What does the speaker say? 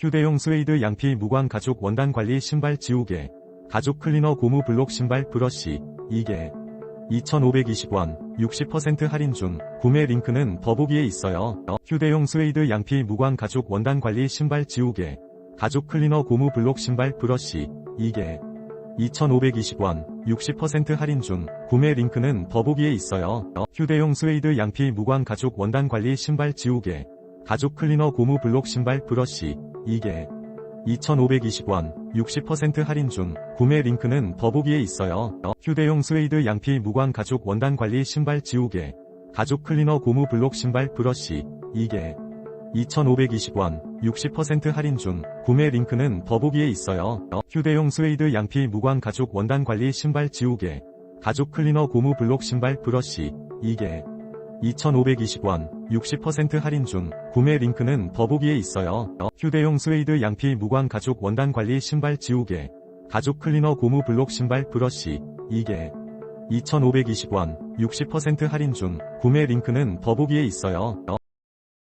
휴대용 스웨이드 양피 무광 가죽 원단 관리 신발 지우개, 가죽 클리너 고무 블록 신발 브러쉬, 이게 2,520원, 60% 할인 중, 구매 링크는 더보기에 있어요. 휴대용 스웨이드 양피 무광 가죽 원단 관리 신발 지우개, 가죽 클리너 고무 블록 신발 브러쉬, 이게 2,520원, 60% 할인 중, 구매 링크는 더보기에 있어요. 휴대용 스웨이드 양피 무광 가죽 원단 관리 신발 지우개, 가죽 클리너 고무 블록 신발 브러쉬, 이게 2,520원, 60% 할인 중, 구매 링크는 더보기에 있어요. 휴대용 스웨이드 양피 무광 가죽 원단 관리 신발 지우개, 가죽 클리너 고무 블록 신발 브러쉬, 이게 2,520원, 60% 할인 중, 구매 링크는 더보기에 있어요. 휴대용 스웨이드 양피 무광 가죽 원단 관리 신발 지우개, 가죽 클리너 고무 블록 신발 브러쉬, 이게 2,520원, 60% 할인 중, 구매 링크는 더보기에 있어요. 휴대용 스웨이드 양피 무광 가죽 원단 관리 신발 지우개, 가죽 클리너 고무 블록 신발 브러쉬, 이게 2,520원, 60% 할인 중, 구매 링크는 더보기에 있어요.